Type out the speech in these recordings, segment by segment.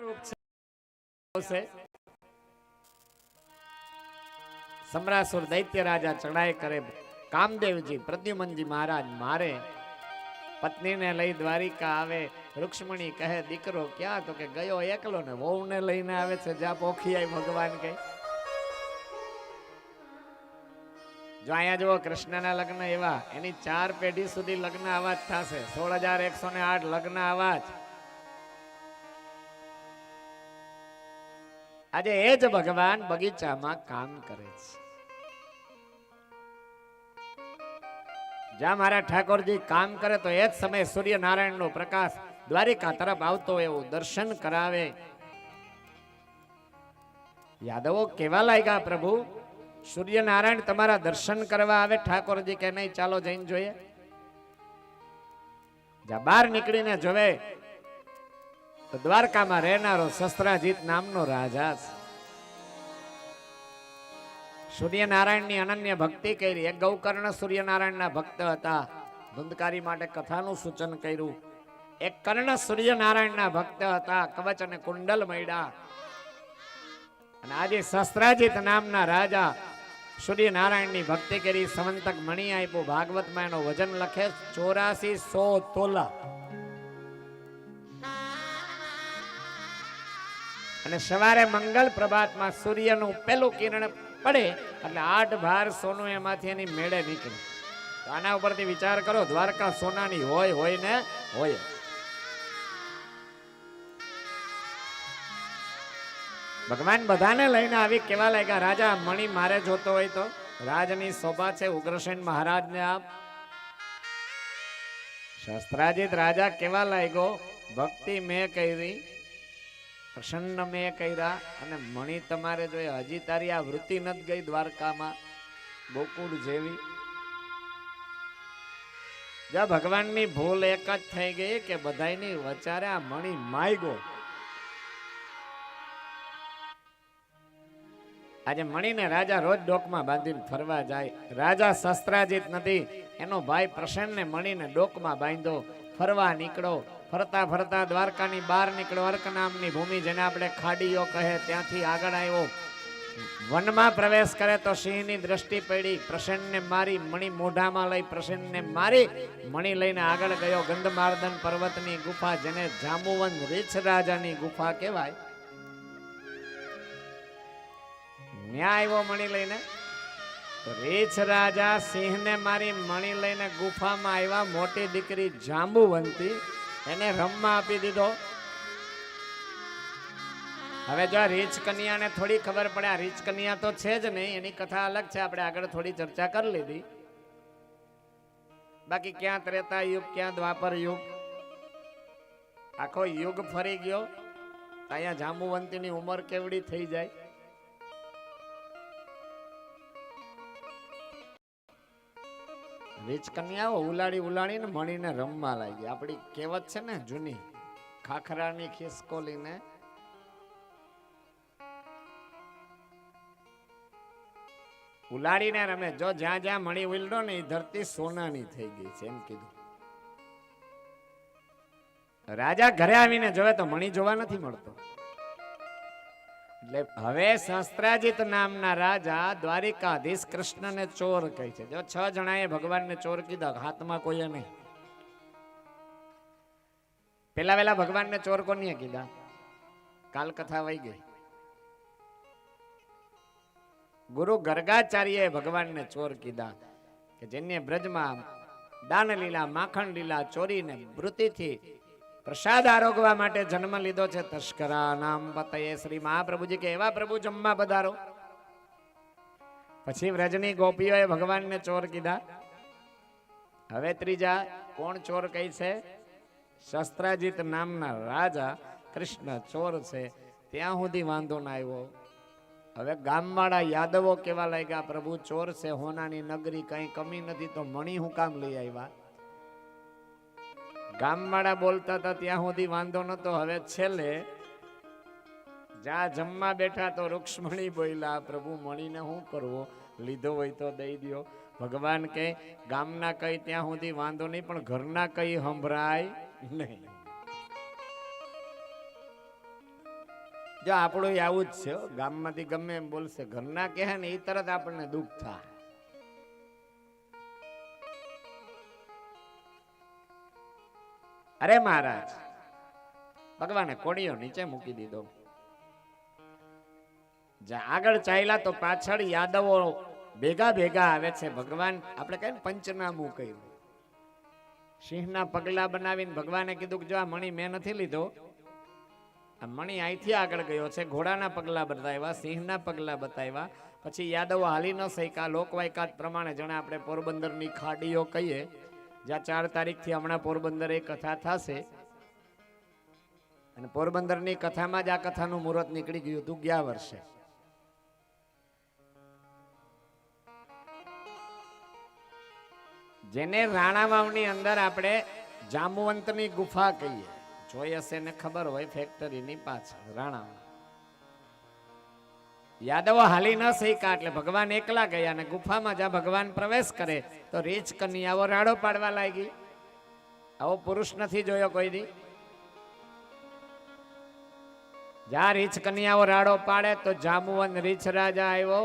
આવશે. દૈત્ય રાજા ચડાઈ કરે. કામદેવજી, પ્રદ્યુમનજી મહારાજ, મારે પત્નીને લઈ દ્વારિકા આવે. રૂક્ષ્મણી કહે, દીકરો, ક્યાં તો કે ગયો એકલો ને વહુને લઈને આવે છે, જ્યાં પોખી આવી ભગવાન કહે. જો અહીંયા જુઓ, કૃષ્ણના લગ્ન એવા, એની ચાર પેઢી સુધી લગ્ન આવા જ થશે. સોળ હજાર એકસો ને આઠ લગ્ન આવા જ. આજે એ જ ભગવાન બગીચામાં કામ કરે છે. જ્યાં મારા ઠાકોરજી કામ કરે તો એ જ સમયે સૂર્યનારાયણનો પ્રકાશ દ્વારિકા તરફ આવતો એવું દર્શન કરાવે. યાદવો, કેવા લાગ્યા પ્રભુ? સૂર્યનારાયણ તમારા દર્શન કરવા આવે? ઠાકોરજી કે નહીં, ચાલો જઈને જોઈએ. બહાર નીકળીને જોવે દ્વારકામાં રહેનારો શસ્ત્રાજીત નામનો રાજા છે. સૂર્યનારાયણની અનન્ય ભક્તિ કરી. એક ગૌકર્ણ સૂર્યનારાયણના ભક્ત હતા. ધુંધકારી માટે કથાનું સૂચન કર્યું. એક કર્ણ સૂર્યનારાયણના ભક્ત હતા. કવચ અને કુંડલ મૈડા અને આજે શસ્ત્રાજીત નામના રાજા સૂર્યનારાયણની ભક્તિ કરી. સમંતક મણી આપ્યું. ભાગવતમાં એનો વજન લખે ચોરાસી સો તોલા. અને સવારે મંગલ પ્રભાતમાં સૂર્યનું પેલું કિરણ પડે એટલે આઠ ભાર સોનું એમાંથી એની મેળે નીકળે. આના ઉપરથી વિચાર કરો, દ્વારકા સોનાની હોય હોય ને હોય. ભગવાન બધાને લઈને આવી કેવા લાગ્યા, રાજા, મણી મારે જોતો હોય તો? રાજની શોભા છે ઉગ્રસેન મહારાજને આપ? શસ્ત્રાજીત રાજા કેવા લાગ્યો, ભક્તિ મેં કરી પ્રસન્ન મેં કર્યા અને મણી તમારે જોઈએ હજી તારી આ વૃત્તિ નથી ગઈ દ્વારકામાં ગોકુળ જેવી. જ્યાં ભગવાનની ભૂલ એક જ થઈ ગઈ કે બધાયની વચારે આ મણી માયગો આજે મણીને રાજા રોજ ડોકમાં બાંધીને ફરવા જાય. રાજા શસ્ત્રાજીત નથી. એનો ભાઈ પ્રસન્નને મણીને ડોકમાં બાંધો ફરવા નીકળો. ફરતા ફરતા દ્વારકાની બહાર નીકળ્યો. અર્ક નામની ભૂમિ જેને આપણે ખાડીઓ કહે ત્યાંથી આગળ આવ્યો. વનમાં પ્રવેશ કરે તો સિંહની દ્રષ્ટિ પડી. પ્રસન્નને મારી, મણી મોઢામાં લઈ પ્રસન્નને મારી. મણી લઈને આગળ ગયો. ગંધમાર્દન પર્વતની ગુફા જેને જાંબુવન રીછ રાજાની ગુફા કહેવાય. ન્યા આવ્યો મણી લઈને. રીછ રાજા સિંહને મારી, મણી લઈને ગુફામાં આવ્યા. મોટી દીકરી જાંબુવંતી એને રમવા આપી દીધો. હવે જો રીચ કન્યાને થોડી ખબર પડે, આ રીચ કન્યા તો છે જ નહીં, એની કથા અલગ છે, આપણે આગળ થોડી ચર્ચા કરી લીધી. બાકી ક્યાં ત્રેતા યુગ ક્યાં દ્વાપર યુગ. આખો યુગ ફરી ગયો. અહીંયા જાંબુવંતીની ઉંમર કેવડી થઈ જાય? રીચ કન્યાઓ ઉલાડી ઉલાડીને મણીને રમવા લાગી. આપણી કહેવત છે ને જૂની, ખાખરાની ખિસકોલીને. ઉલાડીને રમે. જો જ્યાં જ્યાં મણી ઉલડો ને એ ધરતી સોનાની થઈ ગઈ છે, એમ કીધું. રાજા ઘરે આવીને જોવે તો મણી જોવા નથી મળતો. એટલે હવે શસ્ત્રાજીત નામના રાજા દ્વારિકાધીશ કૃષ્ણને ચોર કહે છે. જો છ જણાએ ભગવાનને ચોર કીધા, હાથમાં કોઈએ નહીં. પેલા વેલા ભગવાનને ચોર કોનીએ કીધા? કાલ કથા વહી ગઈ. ગુરુ ગર્ગાચાર્યએ ભગવાનને ચોર કીધા કે જેને બ્રજમાં દાન લીલા માખણ લીલા ચોરીને મૃતિથી પ્રસાદ આરોગવા માટે જન્મ લીધો છે તસ્કરા નામ પતયે શ્રી મહાપ્રભુજી કે, એવા પ્રભુ, જમવા પધારો. પછી વ્રજની ગોપીઓએ ભગવાનને ચોર કીધા, હવે ત્રીજા, કોણ ચોર કહી છે? શસ્ત્રાજીત નામના રાજા કૃષ્ણ ચોર છે, ત્યાં સુધી વાંધો ના આવ્યો. હવે ગામવાળા યાદવો કેવા લાગ્યા, પ્રભુ, ચોર છે, હોનાની નગરી, કઈ કમી નથી, તો મણી હું કામ લઈ આવ્યા? ગામવાળા બોલતા હતા, ત્યાં સુધી વાંધો નતો હવે છેલ્લે જ્યાં જમવા બેઠા તો રૂક્ષ્મણી બોલ્યા, પ્રભુ, મણીને શું કરવો? લીધો હોય તો દઈ દ્યો. ભગવાન કે ગામના કઈ ત્યાં સુધી વાંધો નહીં, પણ ઘરના કઈ સંભળાય નહીં. જો આપણું આવું જ છે ગામમાંથી ગમે એમ બોલશે, ઘરના કહે ને એ તરત આપણને દુઃખ થાય. અરે મહારાજ, ભગવાને કોડીઓ નીચે મૂકી દીધો. જ્યાં આગળ ચાલ્યા તો પાછળ યાદવો ભેગા ભેગા આવે છે. ભગવાન, આપણે કહીએ પંચનામું કહ્યું સિંહના પગલા બનાવીને ભગવાને કીધું કે જો આ મણી મેં નથી લીધો, આ મણી અહીંથી આગળ ગયો છે. ઘોડાના પગલા બતાવ્યા, સિંહના પગલા બતાવ્યા. પછી યાદવો હાલી ન શક્યા. લોકવાયકાત પ્રમાણે જણા આપણે પોરબંદરની ખાડીઓ કહીએ જ્યાં ચાર તારીખથી હમણાં પોરબંદર એ કથા થશે. અને પોરબંદરની કથામાં જ આ કથાનું મુહૂર્ત નીકળી ગયું હતું ગયા વર્ષે. જેને રાણાવાવની અંદર આપણે જામવંતની ગુફા કહીએ. જોઈ હશે ને ખબર હોય ફેક્ટરીની પાછળ રાણાવા યાદવો હાલી ન શીખા એટલે ભગવાન એકલા ગયા અને ગુફામાં જ્યાં ભગવાન પ્રવેશ કરે તો રીચ કન્યાઓ રાડો પાડવા લાગી. આવો પુરુષ નથી જોયો કોઈ દી જ્યાં રીચ કન્યાઓ રાડો પાડે તો જામુવન રીચ રાજા આવ્યો,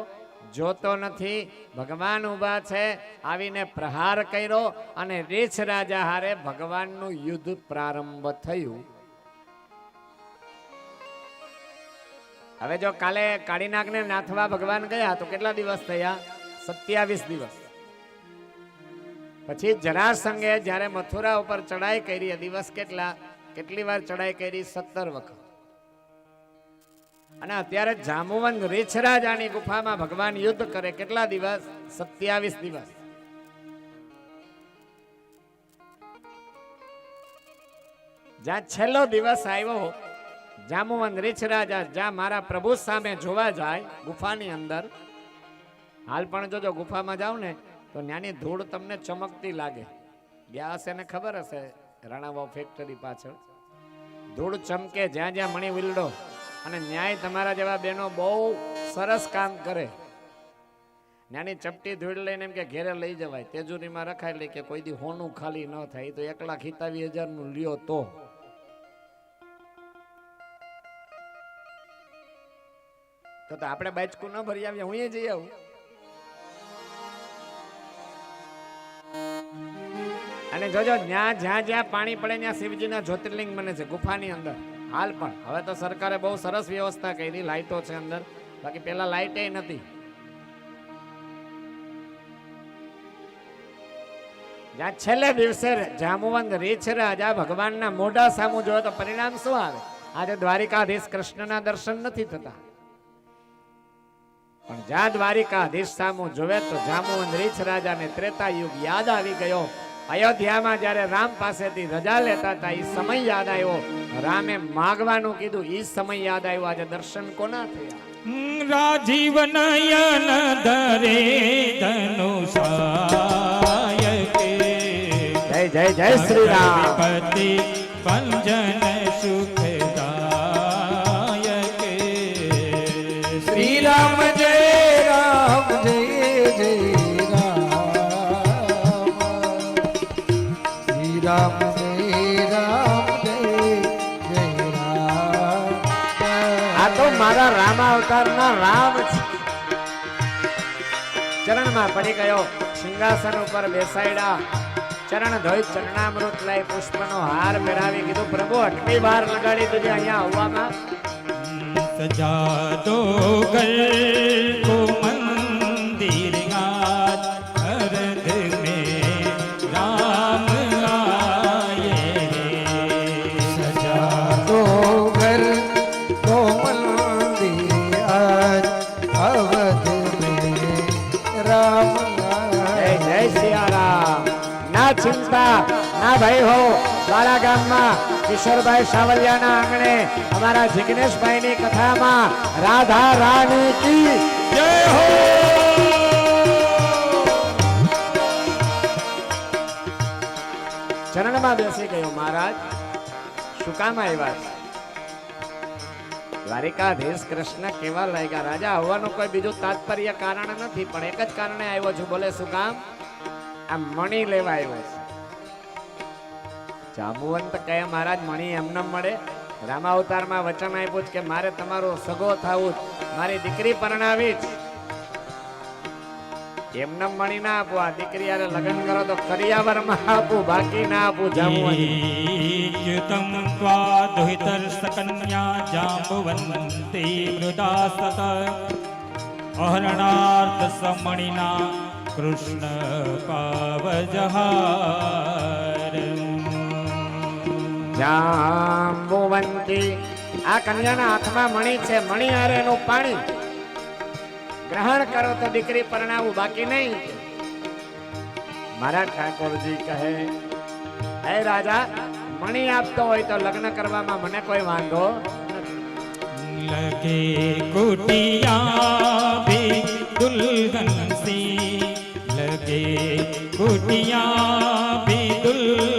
જોતો નથી. ભગવાન ઊભા છે, આવીને પ્રહાર કર્યો અને રીછ રાજા હારે ભગવાનનું યુદ્ધ પ્રારંભ થયું. હવે જો કાલે કાળીનાગને નાથવા ભગવાન ગયા તો કેટલા દિવસ થયા? સત્યાવીસ દિવસ. પછી જરાસંઘે જ્યારે મથુરા ઉપર ચડાઈ કરી દિવસ કેટલા? કેટલી વાર ચડાઈ કરી? સત્તર વખત. અને અત્યારે જામુવંત રીછરાજાની ગુફામાં ભગવાન યુદ્ધ કરે કેટલા દિવસ? સત્યાવીસ દિવસ. જ્યાં છેલ્લો દિવસ આવ્યો જામુવંત રીછરાજા જ્યાં મારા પ્રભુ સામે જોવા જાય, ગુફાની અંદર. હાલ પણ જોજો, ગુફામાં જાઓ ને, તો ત્યાંની ધૂળ તમને ચમકતી લાગે. ગયા હશે ને ખબર હશે રાણાવાવ ફેક્ટરી પાછળ. ધૂળ ચમકે, જ્યાં જ્યાં મણી વિલડો. અને ન્યાય તમારા જેવા બહેનો બહુ સરસ કામ કરે. નાની ચપટી ધૂળ લઈને એમ કે ઘેરે લઈ જવાય. તેજુરીમાં રખાય લે કે કોઈ દી હોનું ખાલી ન થાય. તો એક લાખ હિતાવી હજારનું લ્યો તો. તો તો આપણે બાચકું ન ભરી આવીએ હું જઈ આવું. અને જોજો જ્યાં જ્યાં જ્યાં પાણી પડે ત્યાં શિવજીના જ્યોતિર્લિંગ બને છે, ગુફાની અંદર. હાલ પણ, હવે તો સરકારે બહુ સરસ વ્યવસ્થા કરી લાઈટો છે અંદર. બાકી પેલા લાઈટે નથી. જ્યાં છેલ્લે દિવસે જામુવંત રીછ રાજા ભગવાનના મોઢા સામું જોયો તો પરિણામ શું આવે? આજે દ્વારિકાધીશ કૃષ્ણના દર્શન નથી થતા. પણ જ્યાં દ્વારિકાધીશ સામું જોવે તો જામુવંત રીછ રાજાને ત્રેતા યુગ યાદ આવી ગયો. અયોધ્યામાં જ્યારે રામ પાસેથી રજા લેતા હતા એ સમય યાદ આવ્યો. રામે માગવાનું કીધું એ સમય યાદ આવ્યો. આજે દર્શન કોના થયા? રાજીવ નયન ધરે ધનુષાય જય જય જય શ્રી રામ. પતિ પંજન સુખદાય અવતારના રામ ચરણમાં પડી ગયો. સિંહાસન ઉપર બેસાડ્યા. ચરણ ધોઈ ચરણામૃત લઈ પુષ્પનો હાર પહેરાવી કીધું, પ્રભુ અટલી વાર લગાડી તુજે અહીંયા આવવામાં. સજા દો ગલ આ ભાઈ હો વાળા ગામમાં કિશોરભાઈ સાવલિયાના આંગણે અમારા જિગ્નેશભાઈની કથામાં રાધા રાણી કી જય હો! ચરણમાં બેસી ગયો મહારાજ. શું કામ આવ્યા છે? દ્વારિકાધીશ કૃષ્ણ કેવા લાગ્યા? રાજા આવવાનું કોઈ બીજું તાત્પર્ય કારણ નથી, પણ એક જ કારણે આવ્યો છું. બોલે, શું કામ? આ મણી લેવા આવ્યો છે. જાંબુવન તો કહે મહારાજ મણી એમને મળે? રામાવતારમાં વચન આપ્યું કે મારે તમારો સગો થવું મારી દીકરી પરણાવી જ એમને મણી ના આપો, આ દીકરી યારે લગ્ન કરો તો કરિયાવરમાં આપું, બાકી ના આપું જાંબુવન તમ ત્વા સકન્યા જાંબુવંતી મૃદાસત અહરણાર્થ સમણિના કૃષ્ણ પાવજહાર જાંબુવંતી. આ કન્યાના હાથમાં મણી છે, મણી હારે એનું પાણી. ગ્રહણ કરો તો દીકરી પરણાવું, બાકી નહીં. મારા ઠાકોરજી કહે, હે રાજા, મણી આપતો હોય તો લગ્ન કરવામાં મને કોઈ વાંધો લગે કુટિયા ભી દુલ્હન સી લગે કુટિયા ભી દુલ્હન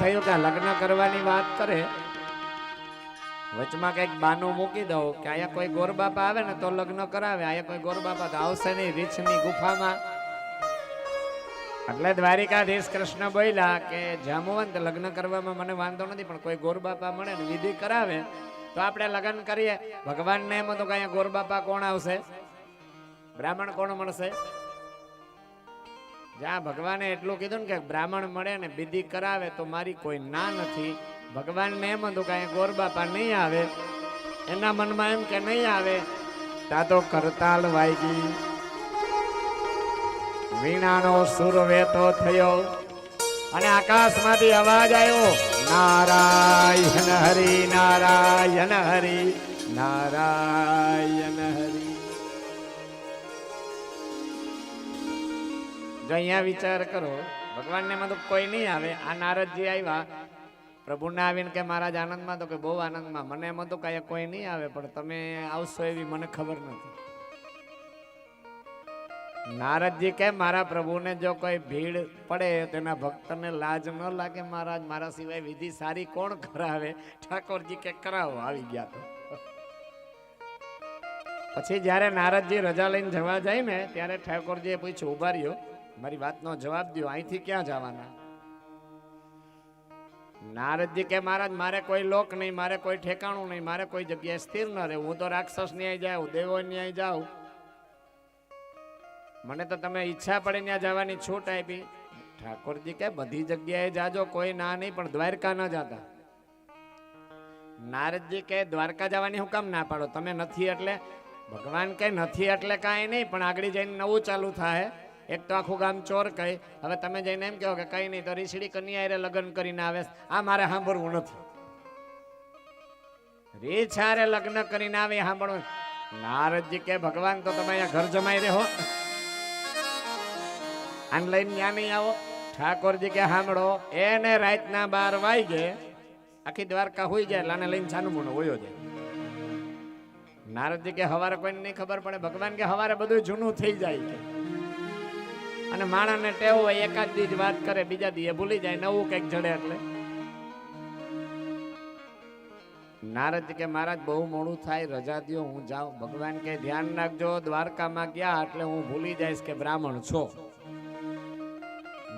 થયું કે લગ્ન કરવાની વાત કરે, વચમાં કંઈક બાનું મૂકી દઉં કે અહીંયા કોઈ ગોરબાપા આવે ને તો લગ્ન કરાવે, અહીંયા કોઈ ગોરબાપા તો આવશે નહીં રીછની ગુફામાં. એટલે દ્વારિકાધીશ કૃષ્ણ બોલ્યા કે જામવંત, લગ્ન કરવામાં મને વાંધો નથી, પણ કોઈ ગોરબાપા મળે ને વિધિ કરાવે, તો આપણે લગ્ન કરીએ. ભગવાનને એમ હતું કે અહીંયા ગોરબાપા કોણ આવશે? બ્રાહ્મણ કોણ મળશે? જ્યાં ભગવાને એટલું કીધું ને કે બ્રાહ્મણ મળે ને વિધિ કરાવે તો મારી કોઈ ના નથી. ભગવાનને એમ હતું કે અહીંયા ગોરબાપા નહીં આવે. એના મનમાં એમ કે નહીં આવે. તા તો કરતાલ વાગી. વીણાનો સુર વેતો થયો. અને આકાશમાંથી અવાજ આવ્યો, નારાયણ હરિ નારાયણ હરિ નારાયણ હરિ. જો અહીંયા વિચાર કરો, ભગવાનને એમાં તો કોઈ નહીં આવે. આ નારદજી આવ્યા, પ્રભુને આવીને કે મહારાજ આનંદમાં તો કે બહુ આનંદમાં. મને એમાં તો કે કોઈ નહીં આવે, પણ તમે આવશો એવી મને ખબર નથી. નારદજી કે, મારા પ્રભુને જો કોઈ ભીડ પડે તેના ભક્તને લાજ ન લાગે મહારાજ. મારા સિવાય વિધિ સારી કોણ કરાવે? ઠાકોરજી કે, કરાવો, આવી ગયા તો. પછી જ્યારે નારદજી રજા લઈને જવા જાય ને, ત્યારે ઠાકોરજીએ પૂછ્યું, ઊભા રહ્યો. મારી વાતનો જવાબ દો અહીંથી ક્યાં જવાના? નારદજી કે, મહારાજ, મારે કોઈ લોક નહીં, મારે કોઈ ઠેકાણું નહીં, મારે કોઈ જગ્યાએ સ્થિર ન રહે હું તો રાક્ષસ ન્યાય જાઉં દેવો ન્યાય જાઉં. મને તો તમે ઈચ્છા પડે ત્યાં જવાની છૂટ આપી. ઠાકોરજી કે, બધી જગ્યાએ જાજો, કોઈ ના નહીં, પણ દ્વારકા ન જાતા. નારદજી કે, દ્વારકા જવાની હું કામ ના પાડો? તમે નથી એટલે? ભગવાન કે, નથી એટલે કાંઈ નહીં, પણ આગળ જઈને નવું ચાલુ થાય. એક તો આખું ગામ ચોર કહે, હવે તમે જઈને એમ કહો કે કઈ નહીં, તો રીસડી કન્યા લગ્ન કરીને આવે આ મારે સાંભળવું નથી. રીછારે લગ્ન કરીને આવે સાંભળવું. નારદજી કે, ભગવાન, તો તમે અહીંયા ઘર જમાઈ રહો. આને લઈને ત્યાં નહીં આવો. ઠાકોરજી કે, સાંભળો, એને રાતના બાર વાગે આખી દ્વારકા હોઈ જાય આને લઈને છાનું મોનું હોયો જાય. નારદજી કે, હવારે કોઈને નહીં ખબર પડે. ભગવાન કે, હવારે બધું જૂનું થઈ જાય કે. અને માણસને ટેવ હોય એકાદ દી જ વાત કરે, બીજા દી ભૂલી જાય, નવું કંઈક જડે એટલે. નારદ કે, મહારાજ, બહુ મોડું થાય, રજા દો હું જાઉં. ભગવાન કે, ધ્યાન રાખજો, દ્વારકામાં ગયા એટલે હું ભૂલી જઈશ કે બ્રાહ્મણ છો.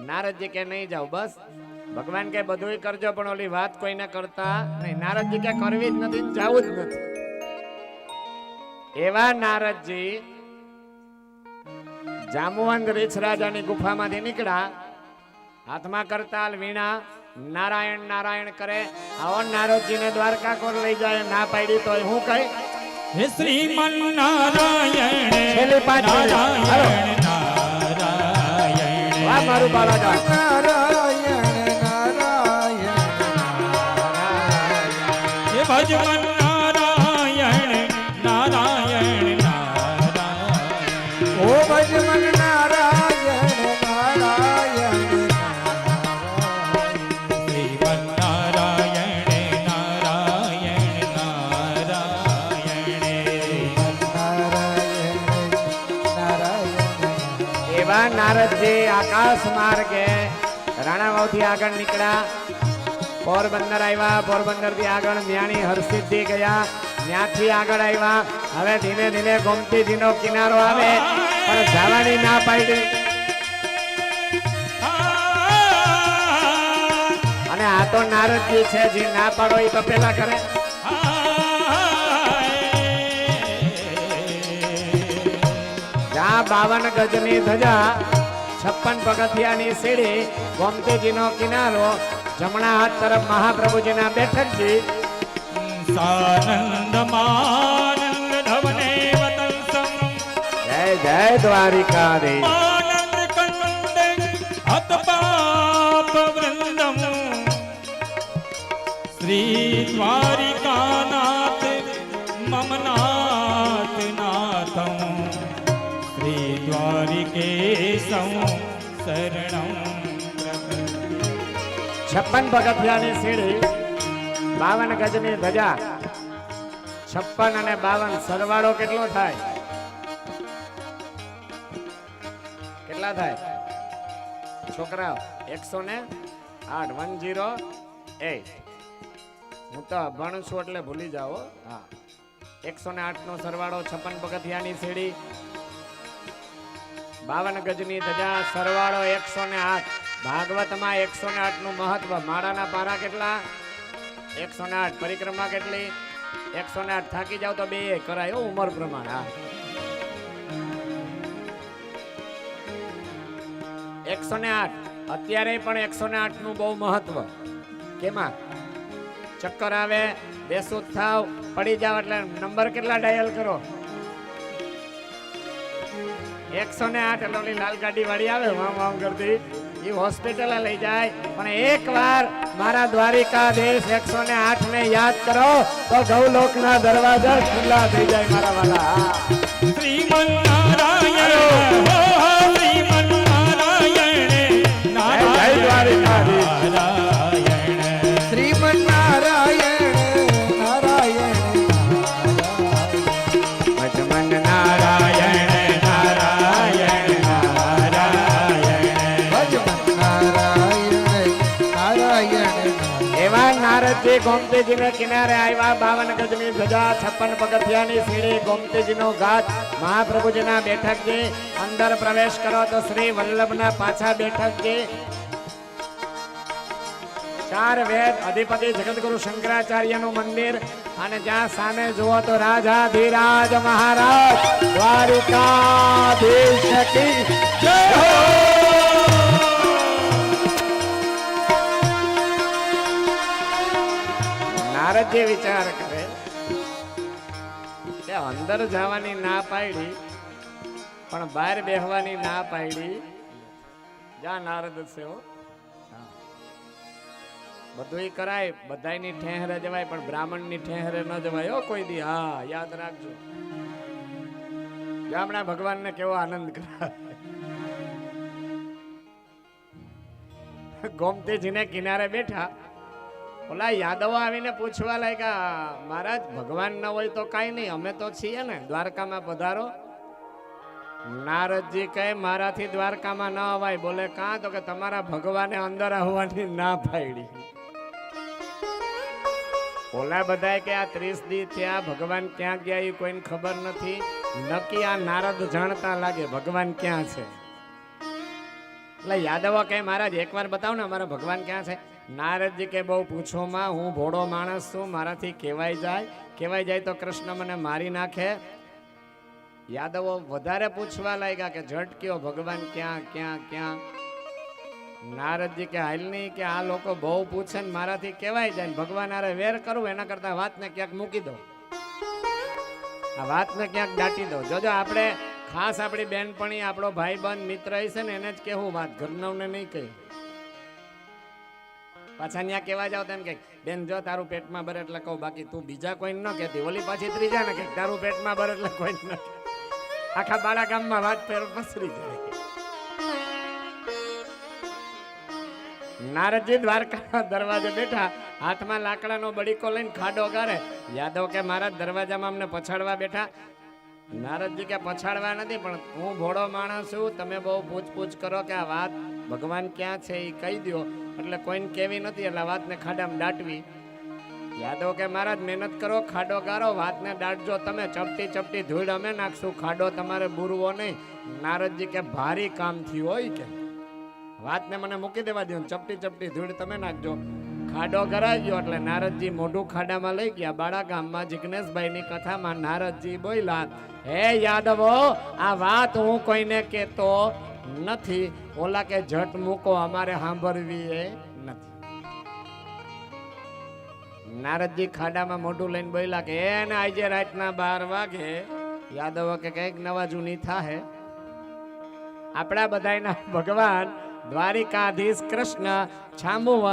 નારદજી કે, નહીં જાઉં, બસ. ભગવાન કે, બધુંય કરજો, પણ ઓલી વાત કોઈને કરતા નહીં. નારદજી કે, કરવી જ નથી જવું જ નથી. એવા નારદજી જામવંત રીછ રાજાની ગુફામાંથી નીકળ્યા. હાથમાં કરતાલ વીણા નારાયણ નારાયણ કરે. આવો નારદજીને દ્વારકા કોર લઈ જાય ના પાડી તો હું કઈ? હે શ્રીમન નારાયણ છેલ્લી પાંચ નારાયણ નારાયણ. વાહ મારું બાળા નારાયણ નારાયણ હે ભજમન રાણાવાવથી આગળ નીકળ્યા. પોરબંદર આવ્યા પોરબંદરથી આગળ ન્યાણી હરસિદ્ધિ ગયા. ત્યાંથી આગળ આવ્યા. હવે ધીમે ધીમે ગોમતીજીનો કિનારો આવે. પણ જવાની ના પાડી. અને આ તો નારદજી છે, જે ના પાડો એ તો પેલા કરે. જ્યાં બાવન ગજની ધજા છપ્પન પગથિયાની સીડી ગોમતીજીનો કિનારો જમણા હાથ તરફ મહાપ્રભુજીના બેઠકજી સાનંદ માનંદ ધવને વતંસમ જય જય દ્વારિકાધીશ આનંદ કંડે હત પાપ વૃંદમ શ્રી દ્વારિકાનાથ મમ નાથ નાથમ શ્રી છપ્પન પગથિયાની સીડી, બાવન ગજની ધજા. છપ્પન અને બાવન સરવાળો કેટલો થાય? કેટલા થાય? છોકરાઓ, એકસો ને આઠ, વન જીરો એટ હું તો અભણ છું એટલે ભૂલી જાઓ હા. એકસો ને આઠ નો સરવાળો છપ્પન પગથિયાની સીડી બાવન ગજની ધજા સરવાળો એકસો ને આઠ. ભાગવતમાં એકસો ને આઠનું મહત્વ. માળાના પારા કેટલા? એકસો ને આઠ. પરિક્રમા કેટલી? એકસો ને આઠ. થાકી જાવ તો બે કરાય. ઉંમર પ્રમાણે. હા. એકસો ને આઠ. અત્યારે પણ એકસો ને આઠનું બહુ મહત્વ. કેમાં? ચક્કર આવે બેસુદ થાવ. પડી જાવ એટલે નંબર કેટલા ડાયલ કરો? એકસો ને આઠ એટલે ઓલી લાલ ગાડી વાળી આવે, વામ વામ કરતી. એ હોસ્પિટલ લઈ જાય. પણ એક વાર મારા દ્વારિકા દેશ એકસો ને આઠ ને યાદ કરો, તો ગૌલોક ના દરવાજા ખુલ્લા થઈ જાય મારા વાલા. હા. શ્રીમન્નારાયણ નારદજી ગોમતીજીને કિનારે આવ્યા બાવન ગજની ધજા, છપ્પન પગથિયાની સીડી, ગોમતીજીનો ઘાટ. મહાપ્રભુજીના બેઠકજી અંદર પ્રવેશ કરો તો શ્રી વલ્લભના પાછા બેઠકજી ચાર વેદ અધિપતિ જગતગુરુ શંકરાચાર્યનું મંદિર. અને જ્યાં સામે જુઓ તો રાજાધિરાજ મહારાજ દ્વારિકાધીશ જય હો! નારદજી વિચાર કરે. કે અંદર જવાની ના પાડી, પણ બહાર બેહવાની ના પાડી. જા નારદ છે બધું કરાય, બધાયની ઠેહરે જવાય, પણ બ્રાહ્મણની ઠેહરે ન જવાય. હો, કોઈ દી. હા, યાદ રાખજો. ગામડા ભગવાનને કેવો આનંદ કરાવે. ગોમતીજીને કિનારે બેઠા. ઓલા યાદવો આવીને પૂછવા લાગ્યા, મહારાજ, ભગવાન ન હોય તો કાંઈ નહીં, અમે તો છીએ ને, દ્વારકામાં પધારો. નારદજી કહે, મારાથી દ્વારકામાં ન અવાય. બોલે, કાં તો કે તમારા ભગવાને અંદર આવવાની ના પાડી. ઓલા બધાએ કે, આ ત્રીસ દી થયા, ભગવાન ક્યાં ગયા એ કોઈને ખબર નથી. નક્કી આ નારદ જાણતા લાગે, ભગવાન ક્યાં છે. એટલે યાદવો કહે, મહારાજ, એકવાર બતાવો ને અમારા ભગવાન ક્યાં છે. નારદજી કે બહુ પૂછો માં, હું ભોળો માણસ છું, મારાથી કહેવાય જાય. કહેવાય જાય તો કૃષ્ણ મને મારી નાખે. યાદવો વધારે પૂછવા લાગ્યા કે ઝટક્યો ભગવાન ક્યાં ક્યાં ક્યાં? નારદજી કે હાલ નહીં કે આ લોકો બહુ પૂછે ને મારાથી કહેવાય જાય ભગવાન આરે વેર કરું, એના કરતા વાતને ક્યાંક મૂકી દો. આ વાતને ક્યાંક દાટી દો. જોજો આપણે ખાસ આપણી બેનપણી, આપણો ભાઈ બંધ મિત્ર હશે ને એને જ કહેવું, વાત ઘરનાવને નહીં કહી. પાછા ત્યાં કેવા જાવ તેમ કે, બેન, જો તારું પેટમાં ભરે એટલે કહું, બાકી તું બીજા કોઈને ન કહેતી. ઓલી પાછી ત્રીજા ને કે, તારું પેટમાં ભરે એટલે કોઈ ન આખા બાળા ગામમાં વાત ફેર પસરી જાય. નારદજી દ્વારકા દરવાજે બેઠા, હાથમાં લાકડાનો બડીકો લઈને ખાડો ગારે યાદવ કે મારા દરવાજામાં અમને પછાડવા બેઠા નારદજી કે પછાડવા નથી, પણ હું ઘોડો માણસ છું, તમે બહુ પૂછપૂછ કરો કે આ વાત ભગવાન ક્યાં છે એ કહી દો. એટલે કોઈને કેવી નથી, એટલે વાતને ખાડામાં દાટવી. યાદવ કે મહારાજ, મહેનત કરો, ખાડો ગારો, વાતને દાટજો તમે. ચપટી ચપટી ધૂળ અમે નાખશું, ખાડો તમારે બુરવો નહીં. નારદજી કે ભારી કામ થયું હોય કે. વાતને મને મૂકી દેવા દો ચપટી ચપટી ધૂળ તમે નાખજો. ખાડો કરાઈ એટલે નારદજી મોઢું ખાડામાં લઈ ગયા. બાળા ગામમાં જિજ્ઞેશભાઈની કથામાં નારદજી બોલ્યા, હે યાદવો, આ વાત હું કોઈને કહેતો નથી. ઓલા કે જટ મૂકો, અમારે સાંભળવી એ નથી. નારદજી ખાડામાં મોઢું લઈને બોલ્યા કે, એને આજે રાતના બાર વાગે યાદવો કે કંઈક નવા જૂની થાહે. આપણા બધાના ભગવાન દ્વારિકાધીશ કૃષ્ણ છામુવ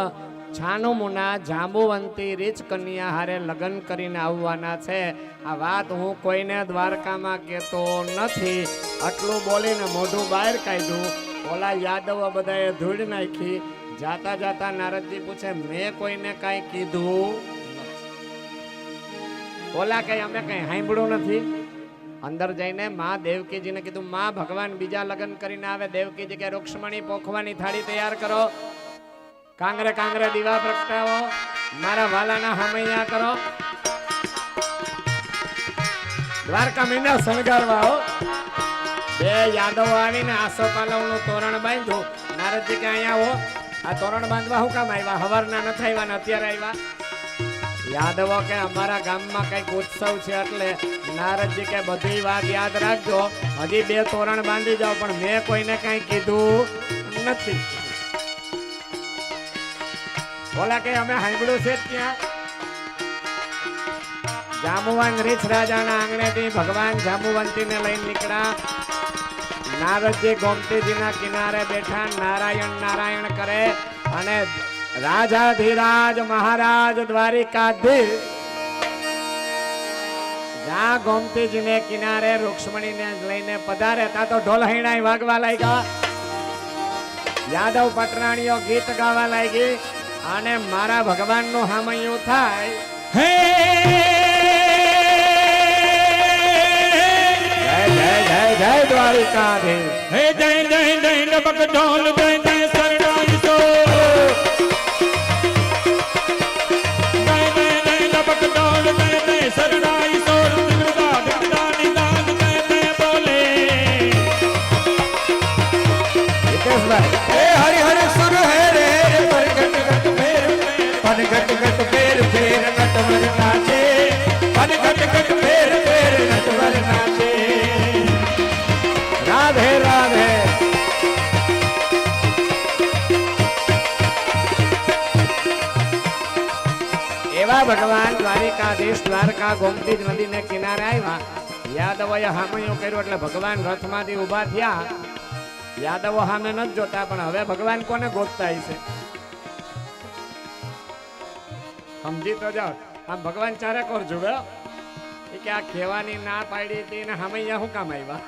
છાનુમુના જાંબુવંતી રીચ કન્યા હારે લગ્ન કરીને આવવાના છે. આ વાત હું કોઈને દ્વારકામાં કહેતો નથી. આટલું બોલીને મોઢું બહાર કાઢ્યું. ઓલા યાદવ બધાએ ધૂળ નાખી. જાતા જાતા નારદજી પૂછે, મેં કોઈને કાંઈ કીધું? નથી." ઓલા કઈ અમે કઈ સાંભળ્યું નથી. અંદર જઈને માં દેવકીજીને કીધું, માં ભગવાન બીજા લગ્ન કરીને આવે. દેવકીજી કે રૂક્ષ્મણી પોખવાની થાળી તૈયાર કરો. કાંગરે કાંગરે દીવા પ્રગટાવો. મારા વાલાના હમૈયા કરો. દ્વારકા મહિના શણગારવા હો બે યાદવો આવીને આસોપાલવનું તોરણ બાંધ્યું. નારદજી કે અહીંયા આવો આ તોરણ બાંધવા હું કામ આવ્યા? હવારના નથી આવ્યા ને અત્યારે આવ્યા? યાદવો કે અમારા ગામમાં કંઈક ઉત્સવ છે એટલે નારદજી કે બધી વાત યાદ રાખજો. હજી બે તોરણ બાંધી જાઓ, પણ મેં કોઈને કઈ કીધું નથી. ઓલા કે અમે સાંભળ્યું છે ત્યાં. જાંબુવાન રીછ રાજાના આંગણેથી ભગવાન જાંબુવંતીને લઈને નીકળ્યા. નારદજી ગોમતીજીના કિનારે બેઠા, નારાયણ નારાયણ કરે અને રાજાધિરાજ મહારાજ દ્વારિકાધી જ્યાં ગોમતીજીને કિનારે રૂક્ષ્મણીને લઈને પધારે ત્યાં તો ઢોલ હૈણાઈ વાગવા લાગ્યા. યાદવ પટરાણીઓ ગીત ગાવા લાગી. અને મારા ભગવાનનું હામયું થાય. હે જય જય જય જય દ્વારિકાધીશ. હે જય જય જય ડબક ઢોલ જય જય શરણાઈ તો જય જય જય ડબક ઢોલ જય જય શરણાઈ જય બોલે. ભગવાન દ્વારિકાધીશ દ્વારકા ગોમતી નદીને કિનારે આવ્યા. યાદવોએ હામયો કર્યું એટલે ભગવાન રથમાંથી ઊભા થયા. યાદવો સામે નથી જોતા પણ હવે ભગવાન કોને ગોતતા છે? સમજી તો જાઓ. આમ ભગવાન ચારે કોર જુએ એ ખેવાની ના પાડી હતી ને હામૈયા શું કામ આવ્યા?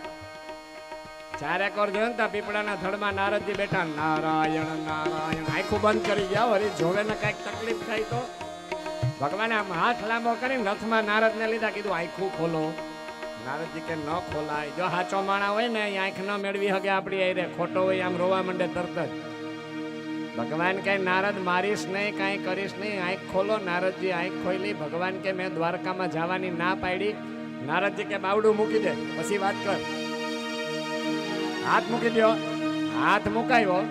ચારે કોર જોયું ને પીપળાના થડમાં નારદજી બેઠા, નારાયણ નારાયણ. આખું બંધ કરી ગયા હરી જોવે ને કાંઈક તકલીફ થાય તો ભગવાને આમ હાથ લાંબો કરીને રથમાં નારદને લીધા, કીધું, આખું ખોલો. નારદજી કે, ન ખોલાય. જો હાચો માણા હોય ને આંખ ન મેળવી શકે, આપણી રે ખોટો હોય, આમ રોવા માંડે તરત જ. ભગવાન કે નારદ મારીશ નહીં, કાંઈ કરીશ નહીં, આંખ ખોલો, નારદજી આંખ ખોલી, ભગવાન કે મેં દ્વારકામાં જવાની ના પાડી. નારદજી કે બાવડું મૂકી દે, પછી વાત કર. હાથ મૂકી દો હાથ મુકાયો.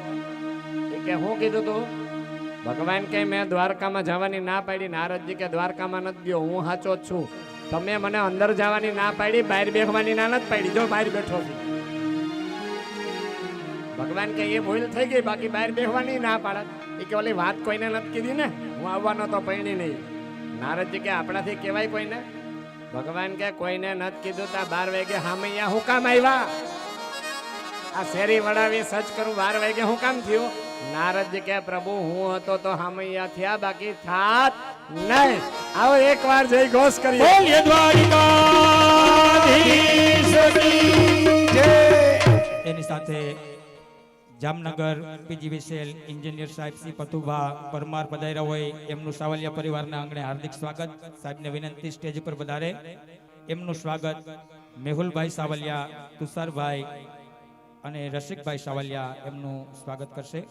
એ કે હું કીધું તું? ભગવાન કે મેં દ્વારકામાં જવાની ના પાડી, નારદજી કે દ્વારકામાં નથી ગયો, હું સાચો જ છું. તમે મને અંદર જવાની ના પાડી, બહાર બેસવાની ના નથી પાડી. જો બહાર બેઠો છું. ભગવાન કે એ ભૂલ થઈ ગઈ બાકી બહાર બેહવાની ના પાડત. એ કે ઓલી વાત કોઈને નથી કીધી ને? હું આવવાનો તો પૈણી નહીં. નારદજી કે આપણાથી કહેવાય કોઈને? ભગવાન કે કોઈને નથી કીધું તા બાર વાગે હામૈયા હું કામ આવ્યા? આ શેરી વડાવી સચ કરું બાર વાગે હું કામ થયું? નારદજી કે પ્રભુ હું હતો તો હામૈયા થયા બાકી થાત નહીં. આવો એક વાર જઈ ઘોષ કરીએ. બોલ્ય દ્વારિકાધીશની જય. એની સાથે જામનગર પીજીવીસીએલ એન્જિનિયર સાહેબ શ્રી પતુભા પરમાર પધાર્યા હોય, એમનું સાવલિયા પરિવારના આંગણે હાર્દિક સ્વાગત. સાહેબને વિનંતી સ્ટેજ પર વધારે એમનું સ્વાગત મેહુલભાઈ સાવલિયા, તુષારભાઈ અને રસિકભાઈ સાવલિયા એમનું સ્વાગત કરશે.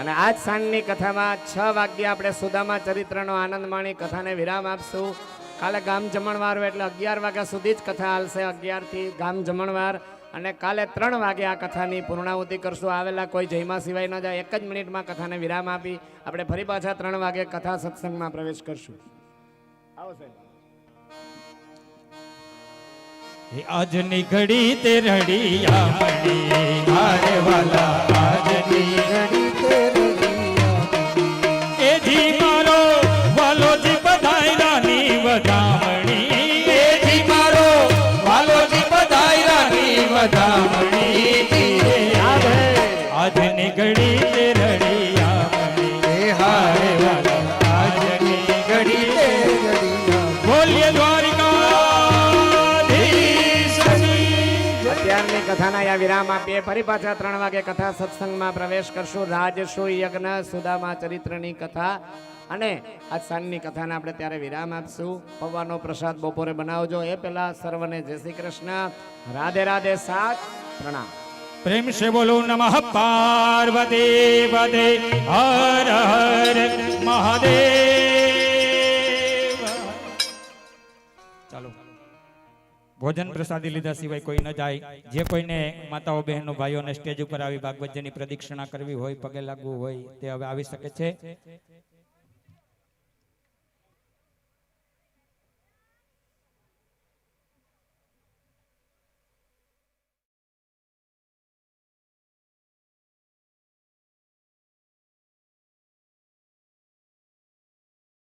અને આજ સાંજની કથામાં છ વાગ્યે આપણે સુદામા ચરિત્રનો આનંદ માણી કથાને વિરામ આપશું. કાલે ગામ જમણવાર હોય એટલે અગિયાર વાગ્યા સુધી જ કથા હાલશે. અગિયારથી ગામ જમણવાર અને કાલે ત્રણ વાગે આ કથાની પૂર્ણાહુતિ કરશું. આવેલા કોઈ જયમાં સિવાય ન જાય. એક જ મિનિટમાં કથાને વિરામ આપી આપણે ફરી પાછા ત્રણ વાગે કથા સત્સંગમાં પ્રવેશ કરશું. આવો સાહેબ. આજની ઘડી તે રડિયા હારે વાલા કથાના બે ફરી પાછા ત્રણ વાગે કથા સત્સંગમાં પ્રવેશ કરશું. રાજસુ યજ્ઞ, સુદામા ચરિત્રની કથા અને આજ સાંજની કથાને આપણે ત્યારે વિરામ આપશું. પૌવાનો પ્રસાદ બપોરે બનાવજો. એ પહેલા સર્વને જય શ્રી કૃષ્ણ. રાધે રાધે સાત પ્રણામ. પ્રેમ से બોલો નમઃ પાર્વતી પદે હર હર મહાદેવ. ભોજન પ્રસાદી લીધા સિવાય કોઈ ન જાય. જે કોઈને માતાઓ, બહેનો, ભાઈઓને સ્ટેજ ઉપર આવી ભાગવતજીની પ્રદક્ષિણા કરવી હોય, પગે લાગવું હોય, તે હવે આવી શકે છે.